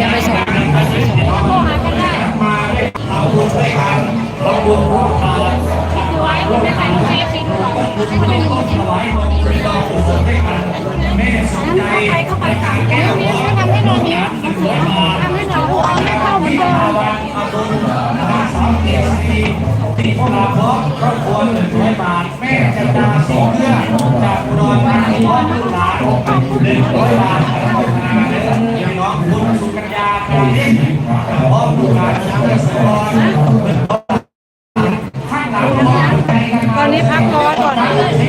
จะไปส่งมาได้เอาบุญด้วยกันเราบุญร่วมกันถวายมนต์เราอุทิศให้กันแม่ส นใจในการแก้วนี้ทำให้เราเนี้ยทำให้เราเข้าเหมือนเดิมอาบุญห้าสามเกียรติติพลาภครอบครัวหนึ่งร้อยบาท แม่จันดาสีเพื่อจากอุดรธานีวัดลูกหลานหนึ่งร้อยบาทขอบคุณนะเด้อยังน้องคุณสุกัญญาการเล่นพร้อมลูการชาวสกลข้างหลังน้องใจกันตอนนี้พักร้อนก่อน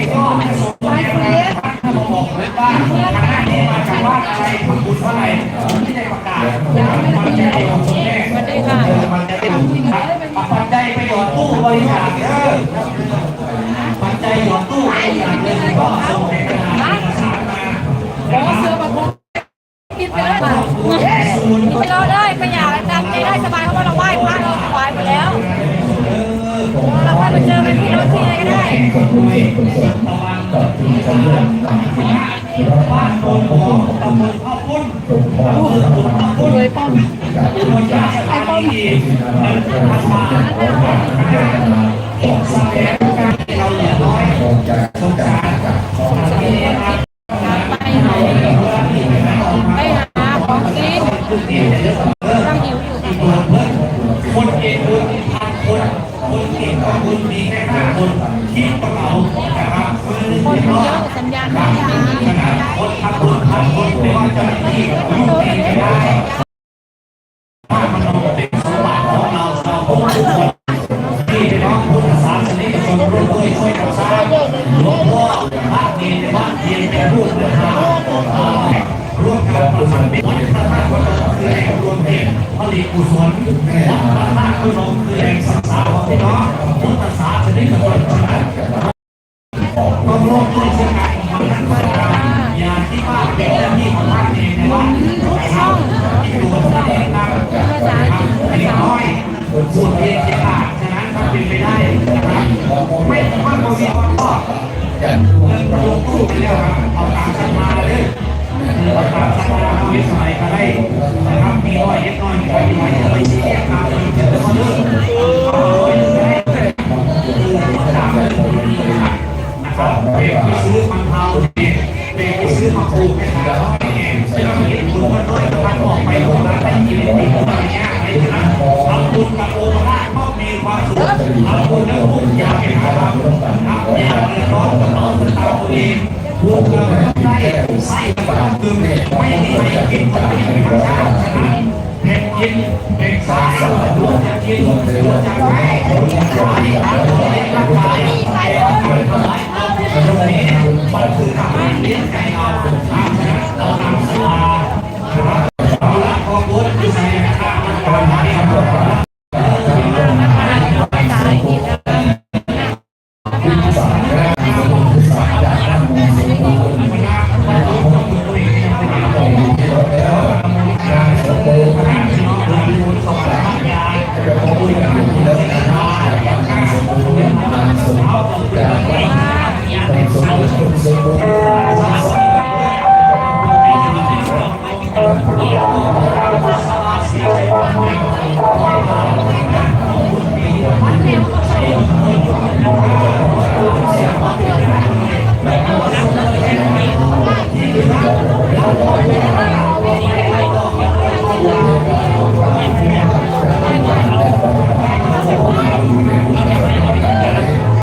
ท่าไหร่ที่ได้ประกาศมันจะได้ของคุณแม่สวัสดีค่ะมันจะเป็นปัจจัยไปหยอดตู้บริจาคเด้อปัจจัยหยอดตู้อย่างหนึ่งก็ส่งให้คณะเอกสารมาโอ้เสื้อแบบพกกินไปเลยค่ะไปรอได้ไปอยากจำได้สบาย เราไปเจอกันที่รถที่ไหนก็ได้บ้านโป่งโป่งตำบลข้าวปุ้นอำเภอขุนข้าวปุ้นเลยป้อมคนยาสถานีเดินทางมาบอกสาเหตุการที่เราเหลือน้อยสงสาร ค่ะคนเก่งคนพันคนคนเก่งก็คนมีแค่ห้าคนคิดกระเป๋านะครับคนเยอะอะสัญญาณไม่ดีคนพันคนพันคนไม่ว่าจะที่ลูกเองไม่ได้ถ้ามันเป็นสมบัติของเราเราทุกคนที่นน้องพุทธศาสนิกชนร่วมด้วยช่วยกันสร้างหลวงพ่อพระเนรในบ้านเพียงเป็นรูปเดินทาง ร่วมกันประสานมิตรวัดพระธาตุพนมคือแห่งรวมเพลผลิตกุศลวัดพระธาตุพนมคือแห่งศึกษาของพี่น้องพุทธศาสนิกชนทั้งนั้นต้องร่วมด้วยช่วยกันทำนั้นก็ได้อย่าที่ว่าเป็นหน้าที่ของท่านเองในว่าช่องที่ตัวท่านเองนะครับ เด็กไปซื้อมาปลูกให้ขายให้เองไม่ต้องเห็นคุณมันด้วยการออกไปโรงงานไปกินอะไรอย่างเงี้ยอะไรนะทำบุญกับโอภาสก็มีความสุขทำบุญแล้วทุกอย่างเป็นธรรครับอย่าเดือดร้อนกับเราเป็นตามตัวเองพวกเราได้ใส่กระเป๋าคือไม่มีใครกินคนที่เป็นพระเจ้าฉะนั้นเด็กกินเด็กสายรู้จักกินรู้จักให้รู้จักขายรู้จักร่างกายตรงนี้มันคือทำให้เลี้ยงไก่เราทำ Gracias.